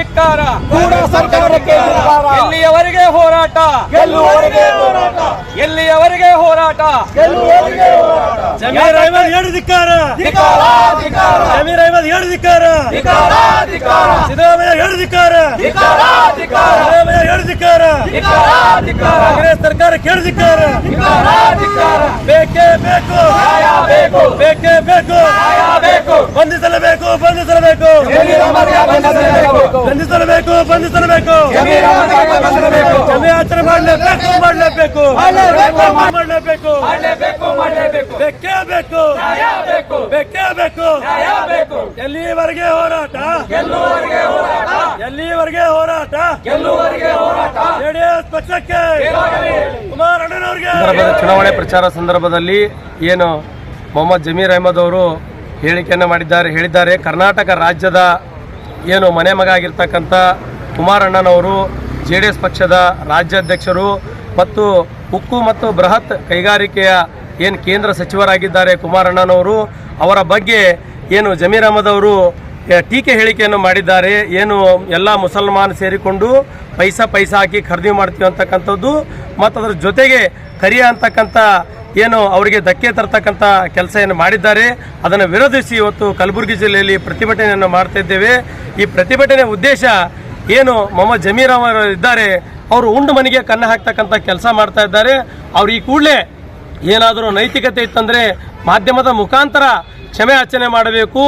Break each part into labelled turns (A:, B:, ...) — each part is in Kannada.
A: ಧಿಕ್ಕಾರ
B: ಕೂಡ ಸರ್ಕಾರಕ್ಕೆ ಎಲ್ಲಿಯವರಿಗೆ
A: ಎಲ್ಲಿಯವರೆಗೆ ಹೋರಾಟ?
B: ಗೆಲ್ಲುವವರೆಗೆ ಹೋರಾಟ?
A: ಎಲ್ಲಿಯವರೆಗೆ ಹೋರಾಟ?
B: ಗೆಲ್ಲುವವರೆಗೆ ಹೋರಾಟ?
C: ಜಮೀರ್ ಅಹಮದ್ ಹೇಳು ಧಿಕ್ಕಾರ
B: ಧಿಕ್ಕಾರ ಧಿಕ್ಕಾರ
C: ಜಮೀರ್ ಅಹಮದ್ ಎರಡು ಧಿಕ್ಕಾರ
B: ಧಿಕ್ಕಾರ ಧಿಕ್ಕಾರ
C: ಸಿದ್ದರಾಮಯ್ಯ ಎರಡು ಧಿಕ್ಕಾರ
B: ಧಿಕ್ಕಾರ ಧಿಕ್ಕಾರ
C: ಸಿದ್ದರಾಮಯ್ಯ ಎರಡು ಧಿಕ್ಕಾರ
B: ಧಿಕ್ಕಾರ ಧಿಕ್ಕಾರ
C: ಕಾಂಗ್ರೆಸ್ ಸರ್ಕಾರ ಕೇಳು ಧಿಕ್ಕಾರ
B: ಧಿಕ್ಕಾರ ಧಿಕ್ಕಾರ
C: ಬೇಕೇ ಬೇಕು.
B: ನ್ಯಾಯ ಬೇಕು.
C: ಬೇಕೇ ಬೇಕು.
B: ನ್ಯಾಯ ಬೇಕು.
C: ಬಂಧಿಸಲೇಬೇಕು ಬಂಧಿಸಲೇಬೇಕು.
B: ಬಂಧಿಸಲೇಬೇಕು
C: ಬಂಧಿಸಬೇಕು ಬಂಧಿಸಲೇಬೇಕು ಜಮೀಯಾಚನೆ ಮಾಡಲೇಬೇಕು ಮಾಡಲೇಬೇಕು.
B: ಮಾಡಲೇಬೇಕು,
C: ಬೇಕೇ ಬೇಕು
B: ನ್ಯಾಯ ಬೇಕು
C: ಬೇಕೇ ಬೇಕು
B: ನ್ಯಾಯ ಬೇಕು
C: ಎಲ್ಲಿವರೆಗೆ ಹೋರಾಟ? ಎಲ್ಲಿವರೆಗೆ ಹೋರಾಟ? ಜೆಡಿಎಸ್ ಪಕ್ಷಕ್ಕೆ. ಕುಮಾರ್ ಅಣ್ಣನವ್ರಿಗೆ.
D: ಸಂದರ್ಭದ ಚುನಾವಣೆ ಪ್ರಚಾರ ಸಂದರ್ಭದಲ್ಲಿ ಏನು ಮೊಹಮ್ಮದ್ ಜಮೀರ್ ಅಹಮದ್ ಅವರು ಹೇಳಿಕೆಯನ್ನು ಮಾಡಿದ್ದಾರೆ ಹೇಳಿದ್ದಾರೆ. ಕರ್ನಾಟಕ ರಾಜ್ಯದ ಏನು ಮನೆ ಮಗ ಆಗಿರ್ತಕ್ಕಂಥ ಕುಮಾರಣ್ಣನವರು ಜೆ ಡಿ ಎಸ್ ಪಕ್ಷದ ರಾಜ್ಯಾಧ್ಯಕ್ಷರು ಮತ್ತು ಉಕ್ಕು ಮತ್ತು ಬೃಹತ್ ಕೈಗಾರಿಕೆಯ ಏನು ಕೇಂದ್ರ ಸಚಿವರಾಗಿದ್ದಾರೆ ಕುಮಾರಣ್ಣನವರು, ಅವರ ಬಗ್ಗೆ ಏನು ಜಮೀರ್ ಅವರು ಟೀಕೆ ಹೇಳಿಕೆಯನ್ನು ಮಾಡಿದ್ದಾರೆ. ಏನು ಎಲ್ಲ ಮುಸಲ್ಮಾನ್ ಸೇರಿಕೊಂಡು ಪೈಸಾ ಪೈಸಾ ಹಾಕಿ ಖರೀದಿ ಮಾಡ್ತೀವಿ ಅಂತಕ್ಕಂಥದ್ದು ಮತ್ತು ಅದರ ಜೊತೆಗೆ ಕರಿಯ ಅಂತಕ್ಕಂಥ ಏನು ಅವರಿಗೆ ಧಕ್ಕೆ ತರ್ತಕ್ಕಂಥ ಕೆಲಸ ಏನು ಮಾಡಿದ್ದಾರೆ, ಅದನ್ನು ವಿರೋಧಿಸಿ ಇವತ್ತು ಕಲಬುರಗಿ ಜಿಲ್ಲೆಯಲ್ಲಿ ಪ್ರತಿಭಟನೆಯನ್ನು ಮಾಡ್ತಾ ಇದ್ದೇವೆ. ಈ ಪ್ರತಿಭಟನೆ ಉದ್ದೇಶ ಏನು ಮೊಹಮ್ಮದ್ ಜಮೀರ್ ಅವರು ಇದ್ದಾರೆ ಅವರು ಉಂಡು ಮನೆಗೆ ಕನ್ನ ಹಾಕ್ತಕ್ಕಂಥ ಕೆಲಸ ಮಾಡ್ತಾ ಇದ್ದಾರೆ. ಅವ್ರು ಈ ಕೂಡಲೇ ಏನಾದರೂ ನೈತಿಕತೆ ಇತ್ತಂದರೆ ಮಾಧ್ಯಮದ ಮುಖಾಂತರ ಕ್ಷಮೆ ಯಾಚನೆ ಮಾಡಬೇಕು.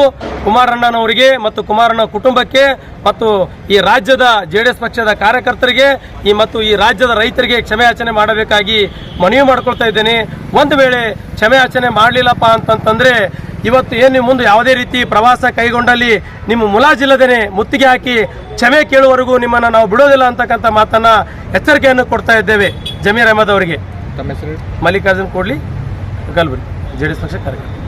D: ಕುಮಾರಣ್ಣನವರಿಗೆ ಮತ್ತು ಕುಮಾರಣ್ಣ ಕುಟುಂಬಕ್ಕೆ ಮತ್ತು ಈ ರಾಜ್ಯದ ಜೆ ಡಿ ಎಸ್ ಪಕ್ಷದ ಕಾರ್ಯಕರ್ತರಿಗೆ ಈ ಮತ್ತು ಈ ರಾಜ್ಯದ ರೈತರಿಗೆ ಕ್ಷಮೆಯಾಚನೆ ಮಾಡಬೇಕಾಗಿ ಮನವಿ ಮಾಡ್ಕೊಳ್ತಾ ಇದ್ದೇನೆ. ಒಂದು ವೇಳೆ ಕ್ಷಮೆಯಾಚನೆ ಮಾಡಲಿಲ್ಲಪ್ಪ ಅಂತಂತಂದರೆ ಇವತ್ತು ಏನು ನಿಮ್ಮ ಮುಂದೆ ಯಾವುದೇ ರೀತಿ ಪ್ರವಾಸ ಕೈಗೊಂಡಲ್ಲಿ ನಿಮ್ಮ ಮುಲಾಜಿಲ್ಲದೇ ಮುತ್ತಿಗೆ ಹಾಕಿ ಕ್ಷಮೆ ಕೇಳುವವರೆಗೂ ನಿಮ್ಮನ್ನು ನಾವು ಬಿಡೋದಿಲ್ಲ ಅಂತಕ್ಕಂಥ ಮಾತನ್ನು ಎಚ್ಚರಿಕೆಯನ್ನು ಕೊಡ್ತಾ ಇದ್ದೇವೆ. ಜಮೀರ್ ಅಹಮದ್ ಅವರಿಗೆ. ಮಲ್ಲಿಕಾರ್ಜುನ್ ಕೊಡ್ಲಿ ಕಲಬುರಗಿ ಜೆ ಡಿ ಎಸ್ ಪಕ್ಷ ಕಾರ್ಯಕರ್ತ